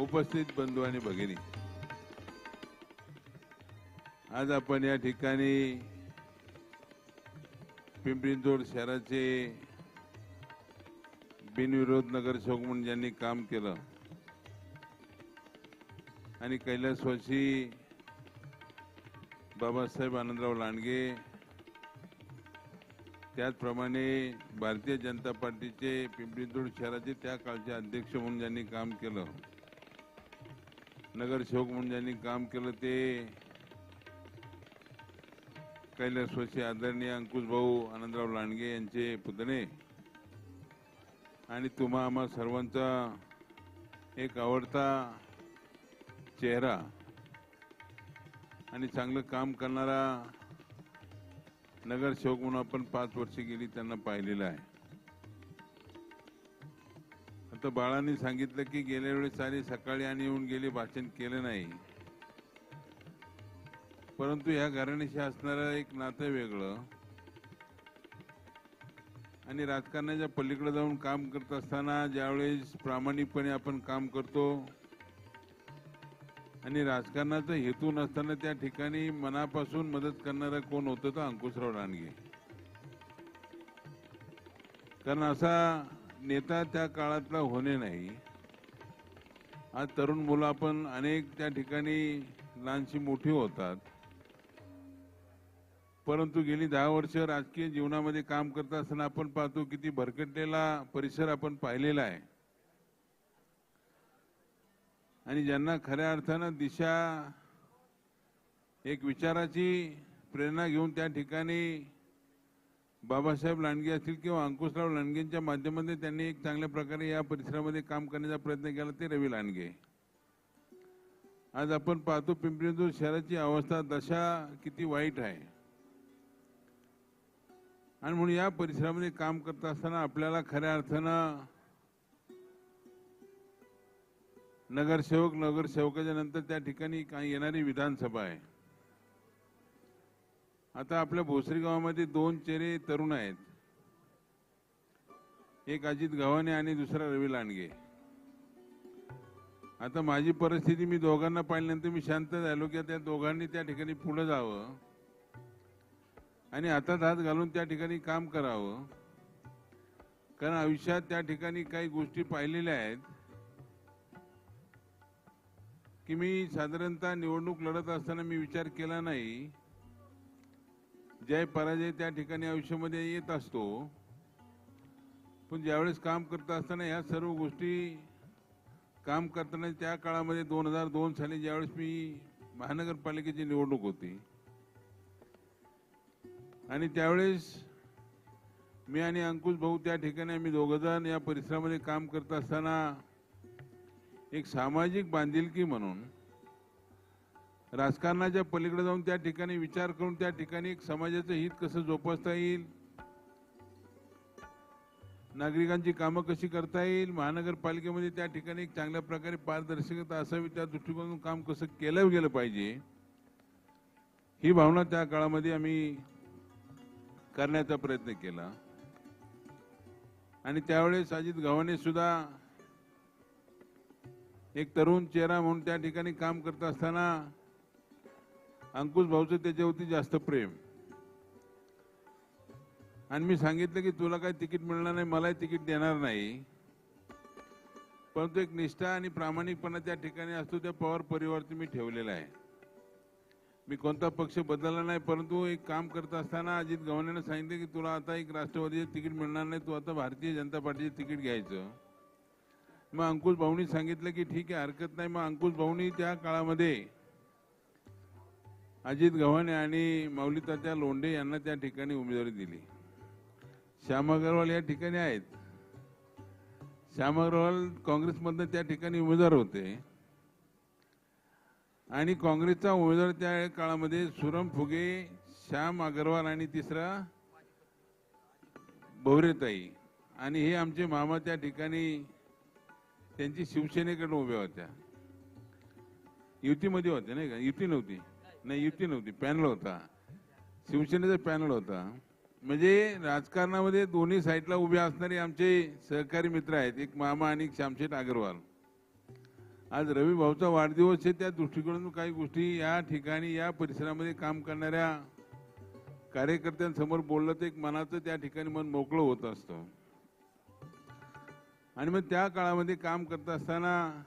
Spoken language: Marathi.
उपस्थित बंधू आणि भगिनी. आज आपण या ठिकाणी पिंपरीचोड शहराचे बिनविरोध नगरसेवक म्हणून ज्यांनी काम केलं आणि कैलासवासी बाबासाहेब आनंदराव लांडगे त्याचप्रमाणे भारतीय जनता पार्टीचे पिंपरीचोड शहराचे त्या काळचे अध्यक्ष म्हणून ज्यांनी काम केलं. नगरसेवक म्हणून ज्यांनी काम केलं ते कैलासवासी आदरणीय अंकुश भाऊ आनंदराव लांडगे यांचे पुतणे आणि तुम्हा आम्हा सर्वांचा एक आवडता चेहरा आणि चांगलं काम करणारा नगरसेवक म्हणून आपण पाच वर्ष गेली त्यांना पाहिलेलं आहे. आता बाळांनी सांगितलं की गेल्या वेळेस सारे सकाळी आणि येऊन गेले भाषण केलं नाही. परंतु ह्या घराण्याशी असणारं एक नातं वेगळं. आणि राजकारणाच्या पलीकडे जाऊन काम करत असताना ज्यावेळेस प्रामाणिकपणे आपण काम करतो आणि राजकारणाचा हेतू नसताना त्या ठिकाणी मनापासून मदत करणारा कोण होतं तर अंकुशराव लांडगे कारण असा नेता त्या काळातला होणे नाही. आज तरुण मुलं आपण अनेक त्या ठिकाणी लहानशी मोठी होतात. परंतु गेली दहा वर्ष राजकीय जीवनामध्ये काम करत असताना आपण पाहतो किती भरकटलेला परिसर आपण पाहिलेला आहे. आणि ज्यांना खऱ्या अर्थानं दिशा एक विचाराची प्रेरणा घेऊन त्या ठिकाणी बाबासाहेब लांडगे असतील किंवा अंकुशराव लांडगेंच्या माध्यमातून त्यांनी एक चांगल्या प्रकारे या परिसरामध्ये काम करण्याचा प्रयत्न केला ते रवी लांडगे. आज आपण पाहतो पिंपरी शहराची अवस्था दशा किती वाईट आहे. आणि म्हणून या परिसरामध्ये काम करत असताना आपल्याला खऱ्या अर्थानं नगरसेवक नगरसेवकाच्या नंतर त्या ठिकाणी काही येणारी विधानसभा आहे. आता आपल्या भोसरी गावामध्ये दोन चेहरे तरुण आहेत. एक अजित गव्हाणे आणि दुसरा रवी लांडगे. आता माझी परिस्थिती मी दोघांना पाहिल्यानंतर मी शांत झालो की त्या दोघांनी त्या ठिकाणी पुढे जावं. आणि हातात हात घालून त्या ठिकाणी काम करावं. कारण आयुष्यात त्या ठिकाणी काही गोष्टी पाहिलेल्या आहेत. की मी साधारणतः निवडणूक लढत असताना मी विचार केला नाही. जय पराजय त्या ठिकाणी आयुष्यामध्ये येत असतो पण ज्यावेळेस काम करत असताना ह्या सर्व गोष्टी काम करताना त्या काळामध्ये दोन हजार दोन साली ज्यावेळेस मी महानगरपालिकेची निवडणूक होती. आणि त्यावेळेस मी आणि अंकुश भाऊ त्या ठिकाणी आम्ही दोघंजण या परिसरामध्ये काम करत असताना एक सामाजिक बांधिलकी म्हणून राजकारणाच्या पलीकडे जाऊन त्या ठिकाणी विचार करून त्या ठिकाणी समाजाचं हित कसं जोपासता येईल? नागरिकांची कामं कशी करता येईल? महानगरपालिकेमध्ये त्या ठिकाणी एक चांगल्या प्रकारे पारदर्शकता असावी त्या दृष्टिकोनातून काम कसं केलं गेलं पाहिजे? ही भावना त्या काळामध्ये आम्ही करण्याचा प्रयत्न केला. आणि त्यावेळेस अजित गव्हाणे सुद्धा एक तरुण चेहरा म्हणून त्या ठिकाणी काम करत असताना अंकुश भाऊचं त्याच्यावरती जास्त प्रेम. आणि मी सांगितलं की तुला काही तिकीट मिळणार नाही मलाही तिकीट देणार नाही. परंतु एक निष्ठा आणि प्रामाणिकपणा त्या ठिकाणी असतो त्या पवार परिवारती मी ठेवलेला आहे. मी कोणता पक्ष बदलला नाही परंतु एक काम करत असताना अजित गव्हाणेनं सांगितलं की तुला आता एक राष्ट्रवादीचे तिकीट मिळणार नाही तू आता भारतीय जनता पार्टीचे तिकीट घ्यायचं. मग अंकुश भाऊनी सांगितलं की ठीक आहे हरकत नाही. मग अंकुश भाऊनी त्या काळामध्ये अजित गव्हाणे आणि माऊली लोंढे यांना त्या ठिकाणी उमेदवारी दिली. श्याम अग्रवाल या ठिकाणी आहेत. श्याम अग्रवाल काँग्रेसमधनं त्या ठिकाणी उमेदवार होते. आणि काँग्रेसचा उमेदवार त्या काळामध्ये सुरम फुगे श्याम अग्रवाल आणि तिसरा भोवरेताई. आणि हे आमचे मामा त्या ठिकाणी त्यांची शिवसेनेकडे उभ्या होत्या. युतीमध्ये होत्या नाही का? युती नव्हती. नाही युती नव्हती. पॅनल होता. शिवसेनेचा पॅनल होता. म्हणजे राजकारणामध्ये दोन्ही साईडला उभे असणारे आमचे सहकारी मित्र आहेत. एक मामा आणि एक श्यामशेठ अग्रवाल आज रवी भाऊचा वाढदिवस आहे. त्या दृष्टिकोनातून काही गोष्टी या ठिकाणी या परिसरामध्ये काम करणाऱ्या कार्यकर्त्यांसमोर बोललं तर एक मनाचं त्या ठिकाणी मन मोकळं होत असतं. आणि मग त्या काळामध्ये काम करत असताना